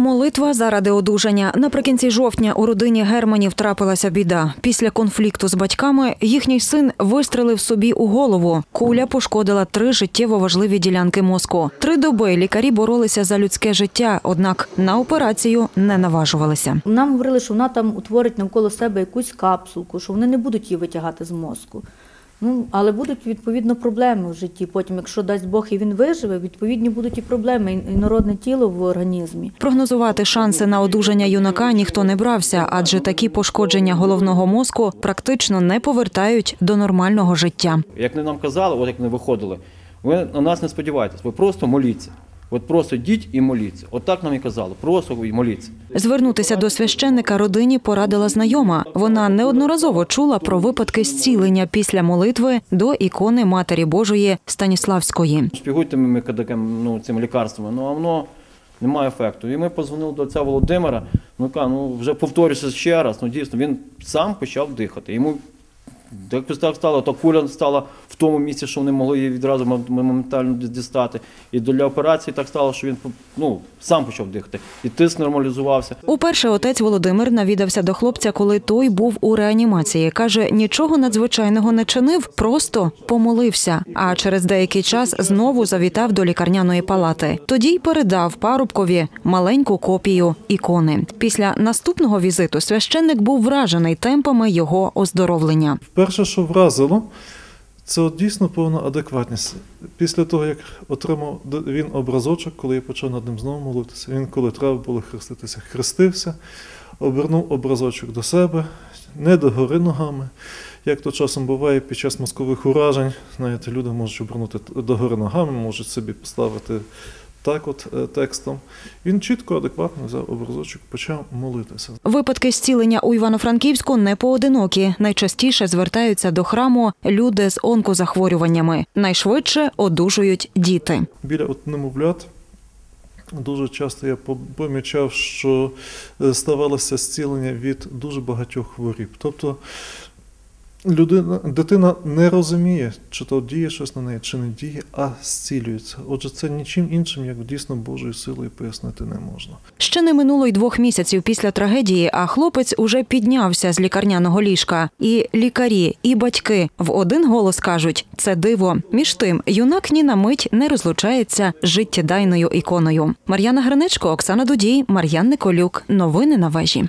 Молитва заради одужання. Наприкінці жовтня у родині Германів трапилася біда. Після конфлікту з батьками їхній син вистрелив собі у голову. Куля пошкодила три життєво важливі ділянки мозку. Три доби лікарі боролися за людське життя, однак на операцію не наважувалися. Нам говорили, що вона там утворить навколо себе якусь капсулку, що вони не будуть її витягати з мозку. Ну, але будуть відповідно проблеми в житті. Потім, якщо дасть Бог і він виживе, відповідні будуть і проблеми, і інородне тіло в організмі. Прогнозувати шанси на одужання юнака ніхто не брався, адже такі пошкодження головного мозку практично не повертають до нормального життя. Як не нам казали, от як не виходили, ви на нас не сподівайтесь, ви просто моліться. От просто йдіть і моліться. От так нам і казали, просто і моліться. Звернутися до священника родині порадила знайома. Вона неодноразово чула про випадки зцілення після молитви до ікони Матері Божої Станіславської. Шпігуйте ми кадакем, ну, цими лікарствами, ну а воно немає ефекту. І ми позвонили до отця Володимира, ну ка, ну вже повторюся ще раз, ну дійсно, він сам почав дихати. Йому якось так стало, то куля стала тому місці, що вони могли її відразу моментально дістати. І для операції так стало, що він ну, сам почав дихати. І тиск нормалізувався. Уперше отець Володимир навідався до хлопця, коли той був у реанімації. Каже, нічого надзвичайного не чинив, просто помолився. А через деякий час знову завітав до лікарняної палати. Тоді й передав парубкові маленьку копію ікони. Після наступного візиту священник був вражений темпами його оздоровлення. Перше, що вразило, це от дійсно повна адекватність. Після того, як отримав він образочок, коли я почав над ним знову молитися, він, коли треба було хреститися, хрестився, обернув образочок до себе, не догори ногами. Як то часом буває під час мозкових уражень, знаєте, люди можуть обернути догори ногами, можуть собі поставити так от е, текстом. Він чітко, адекватно взяв образочок, почав молитися. Випадки зцілення у Івано-Франківську не поодинокі. Найчастіше звертаються до храму люди з онкозахворюваннями. Найшвидше одужують діти. біля от немовлят. Дуже часто я по- помічав, що е, ставалося зцілення від дуже багатьох хворіб. Тобто людина, дитина не розуміє, чи то діє щось на неї, чи не діє, а зцілюється. Отже, це нічим іншим, як дійсно Божою силою пояснити не можна. Ще не минуло й двох місяців після трагедії, а хлопець уже піднявся з лікарняного ліжка. І лікарі, і батьки в один голос кажуть: це диво. Між тим, юнак ні на мить не розлучається з життєдайною іконою. Мар'яна Гринечко, Оксана Дудій, Мар'ян Николюк. Новини на вежі.